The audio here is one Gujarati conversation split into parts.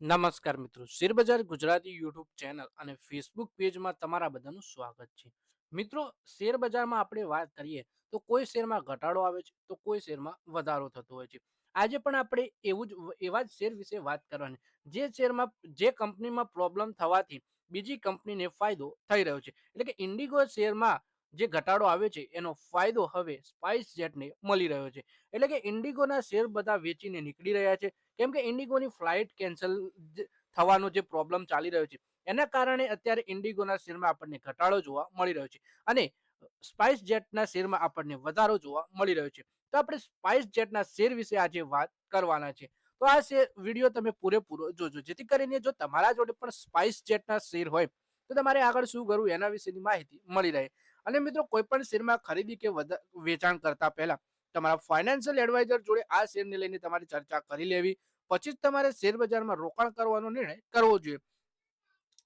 નમસ્કાર મિત્રો. શેરબજાર ગુજરાતી યુટ્યુબ ચેનલ અને ફેસબુક પેજમાં તમારા બધાનું સ્વાગત છે. મિત્રો, શેરબજારમાં આપણે વાત કરીએ તો કોઈ શેરમાં ઘટાડો આવે છે, તો કોઈ શેરમાં વધારો થતો હોય છે. આજે પણ આપણે એવું જ એવા જ શેર વિશે વાત કરવાની. જે શેરમાં, જે કંપનીમાં પ્રોબ્લેમ થવાથી બીજી કંપનીને ફાયદો થઈ રહ્યો છે. એટલે કે ઇન્ડિગો શેરમાં જે ઘટાડો આવે છે, એનો ફાયદો હવે સ્પાઇસ જેટને મળી રહ્યો છે. એટલે કે ઇન્ડિગોના શેર બધા વેચીને નીકળી રહ્યા છે. કેમ કે ઇન્ડિગોની ફ્લાઇટ કેન્સલ થવાનો જે પ્રોબ્લેમ ચાલી રહ્યો છે, એના કારણે અત્યારે ઇન્ડિગોના શેરમાં આપણને ઘટાડો જોવા મળી રહ્યો છે અને સ્પાઇસ જેટના શેરમાં આપણને વધારો જોવા મળી રહ્યો છે. તો આપણે સ્પાઇસ જેટના શેર વિશે આજે વાત કરવાના છે. તો આ શેર વીડિયો તમે પૂરેપૂરો જોજો. જેથી કરીને જો તમારા જોડે પણ સ્પાઇસ જેટના શેર હોય, તો તમારે આગળ શું કરવું એના વિશેની માહિતી મળી રહે. અને મિત્રો કોઈ પણ શેરમાં ખરીદી કે વેચાણ કરતા પહેલા તમારા ફાઇનાન્શિયલ એડવાઇઝર જોડે આ શેરને લઈને તમારી ચર્ચા કરી લેવી. પછી જ તમારે શેર બજારમાં રોકાણ કરવાનો નિર્ણય કરવો જોઈએ.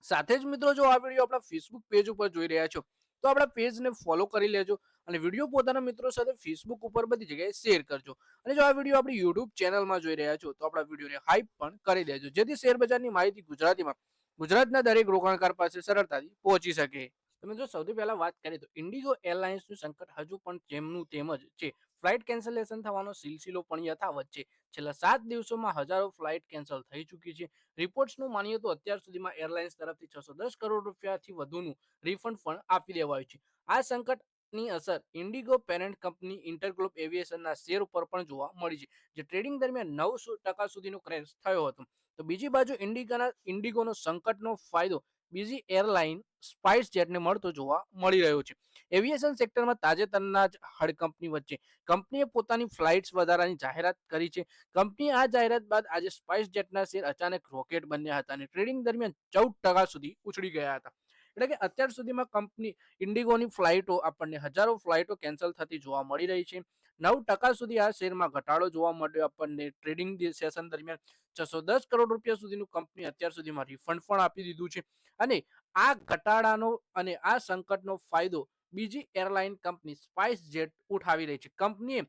સાથે જ મિત્રો જો આ વીડિયો આપણા ફેસબુક પેજ ઉપર જોઈ રહ્યા છો, તો આપણા પેજને ફોલો કરી લેજો અને વીડિયો પોતાના મિત્રો સાથે ફેસબુક ઉપર બધી જગ્યાએ શેર કરજો. અને જો આ વીડિયો આપણી યુટ્યુબ ચેનલમાં જોઈ રહ્યા છો, તો આપણા વિડીયોને હાઈપ પણ કરી દેજો. જેથી શેર બજારની માહિતી ગુજરાતીમાં ગુજરાતના દરેક રોકાણકાર પાસે સરળતાથી પહોંચી શકે. તમે જો સૌથી પહેલા વાત કરીએ તો ઇન્ડિગો એરલાઇન્સનું સંકટ હજુ પણ જેમનું તેમ જ છે. ફ્લાઇટ કેન્સલેશન થવાનો સિલસિલો પણ યથાવત છે. છેલ્લા સાત દિવસોમાં હજારો ફ્લાઇટ કેન્સલ થઈ ચૂકી છે. રિપોર્ટ્સનું માનીએ તો અત્યાર સુધીમાં એરલાઇન્સ તરફથી છસો દસ કરોડ રૂપિયાથી વધુનું રિફંડ પણ આપી દેવાયું છે. આ સંકટની અસર ઇન્ડિગો પેરેન્ટ કંપની ઇન્ટરગ્લોબ એવિએશનના શેર ઉપર પણ જોવા મળી છે, જે ટ્રેડિંગ દરમિયાન નવ ટકા સુધીનો ક્રેશ થયો હતો. તો બીજી બાજુ ઇન્ડિગાના, ઇન્ડિગોનો સંકટનો ફાયદો બીજી એરલાઇન સ્પાઇસ જેટને મળતો જોવા મળી રહ્યો છે. એવિએશન સેક્ટરમાં તાજેતરના જ હડકંપની વચ્ચે કંપનીએ પોતાની ફ્લાઇટ્સ વધારાની જાહેરાત કરી છે. કંપની આ જાહેરાત બાદ આજે સ્પાઇસ જેટના શેર અચાનક રોકેટ બન્યા હતા અને ટ્રેડિંગ દરમિયાન ચૌદ ટકા સુધી ઉછળી ગયા હતા. એટલે કે અત્યાર સુધીમાં કંપની ઇન્ડિગોની ફ્લાઇટો આપણને હજારો ફ્લાઇટો કેન્સલ થતી જોવા મળી રહી છે. નવ ટકા સુધી આ શેરમાં ઘટાડો જોવા મળ્યો. આપણને ટ્રેડિંગ સેશન દરમિયાન છસો દસ કરોડ રૂપિયા સુધીનું કંપની અત્યાર સુધીમાં રિફંડ પણ આપી દીધું છે. અને આ ઘટાડાનો અને આ સંકટનો ફાયદો બીજી એરલાઇન કંપની સ્પાઇસ જેટ ઉઠાવી રહી છે. કંપનીએ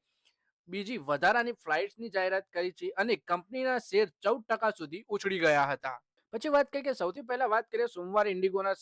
બીજી વધારાની ફ્લાઇટ્સની જાહેરાત કરી છે અને કંપનીના શેર ચૌદ ટકા સુધી ઉછળી ગયા હતા. પછી વાત કરીએ કે સૌથી પહેલા વાત કરીએ સોમવારે ઇન્ડિગોના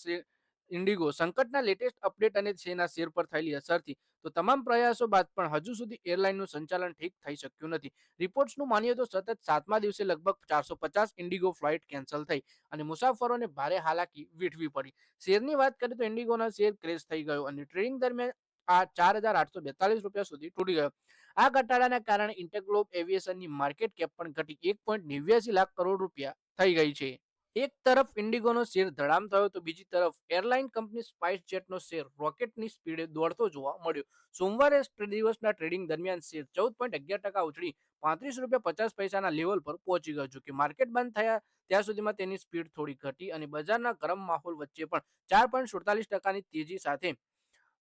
ઇન્ડિગો સંકટના લેટેસ્ટ અપડેટ અને તેના શેર પર થયેલી અસરથી. તો તમામ પ્રયાસો બાદ પણ હજુ સુધી એરલાઇનનું સંચાલન ઠીક થઈ શક્યું નથી. રિપોર્ટ્સનું માનીએ તો સતત સાતમા દિવસે લગભગ ચારસો પચાસ ઇન્ડિગો ફ્લાઇટ કેન્સલ થઈ અને મુસાફરોને ભારે હાલાકી વેઠવી પડી. શેરની વાત કરીએ તો ઇન્ડિગોના શેર ક્રેશ થઈ ગયો અને ટ્રેડિંગ દરમિયાન આ ચાર હજાર આઠસો બેતાલીસ રૂપિયા સુધી તૂટી ગયો. આ ઘટાડાના કારણે ઇન્ટરગ્લોબ એવિએશનની માર્કેટ કેપ પણ ઘટી એક પોઈન્ટ નેવ્યાસી લાખ કરોડ રૂપિયા થઈ ગઈ છે. એક તરફ ઇન્ડિગોનો શેર ધડામ થયો તો બીજી તરફ એરલાઇન કંપની સ્પાઇસ જેટનો શેર રોકેટની સ્પીડે દોડતો જોવા મળ્યો. સોમવારે દિવસના ટ્રેડિંગ દરમિયાન શેર ચૌદ પોઈન્ટ અગિયાર ટકા ઉછળી પાંત્રીસ રૂપિયા પચાસ પૈસાના લેવલ પર પહોંચી ગયો. કે માર્કેટ બંધ થયા ત્યાં સુધીમાં તેની સ્પીડ થોડી ઘટી અને બજારના ગરમ માહોલ વચ્ચે પણ ચાર પોઈન્ટ સુડતાલીસ ટકાની તેજી સાથે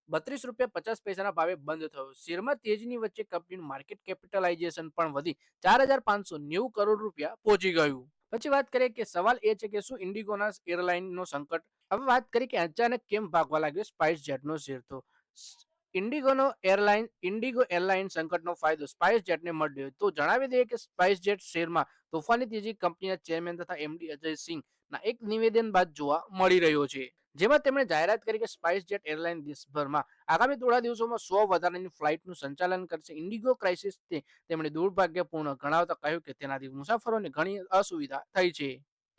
બત્રીસ રૂપિયા પચાસ પૈસાના ભાવે બંધ થયો. શેરમાં તેજીની વચ્ચે કંપનીનું માર્કેટ કેપિટલાઇઝેશન પણ વધી ચાર હજાર પાંચસો નેવું કરોડ રૂપિયા પહોંચી ગયું. પછી વાત કરીએ કે સવાલ એ છે કે શું ઇન્ડિગોના એરલાઇનનો સંકટ? હવે વાત કરીએ કે અચાનક કેમ ભાગવા લાગ્યો સ્પાઇસ જેટનો શેર તો? ઇન્ડિગોનો એરલાઇન, ઇન્ડિગો એરલાઇન સંકટનો ફાયદો સ્પાઇસ જેટને મળ્યો તો જણાવી દઈએ કે સ્પાઇસ જેટ શેરમાં તોફાની તેજી કંપનીના ચેરમેન તથા એમડી અજય સિંહના એક નિવેદન બાદ જોવા મળી રહ્યો છે. જેમાં તેમણે જાહેરાત કરી કે સ્પાઇસ જેટ એરલાઇન દેશભરમાં આગામી થોડા દિવસોમાં સો વધારાની ફ્લાઇટનું સંચાલન કરશે. ઇન્ડિગો ક્રાઇસિસ તેમણે દુર્ભાગ્યપૂર્ણ ગણાવતા કહ્યું કે તેનાથી મુસાફરોને ઘણી અસુવિધા થઈ છે.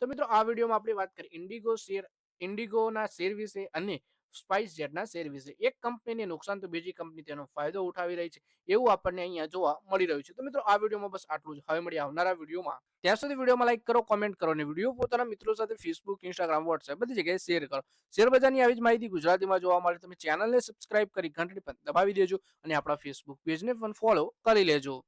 તો મિત્રો, આ વિડીયોમાં આપણે વાત કરી ઇન્ડિગો શેર, ઇન્ડિગોના શેર વિશે અને સ્પાઇસ જેટના શેર વિશે. એક કંપનીને નુકસાન તો બીજી કંપની તેનો ફાયદો ઉઠાવી રહી છે. એવું આપણને અહીંયા જોવા મળી રહ્યું છે. તો મિત્રો, આ વિડીયોમાં બસ આટલું જ. હવે મળી આવનારા વિડીયોમાં. ત્યાં સુધી વિડીયોમાં લાઈક કરો કોમેન્ટ કરો અને વીડિયો પોતાના મિત્રો સાથે ફેસબુક ઇન્સ્ટાગ્રામ વોટ્સએપ બધી જગ્યાએ શેર કરો. શેર બજારની આવી જ માહિતી ગુજરાતીમાં જોવા મળે તમે ચેનલને સબસ્ક્રાઇબ કરી ઘંટડી પણ દબાવી દેજો અને આપણા ફેસબુક પેજને પણ ફોલો કરી લેજો.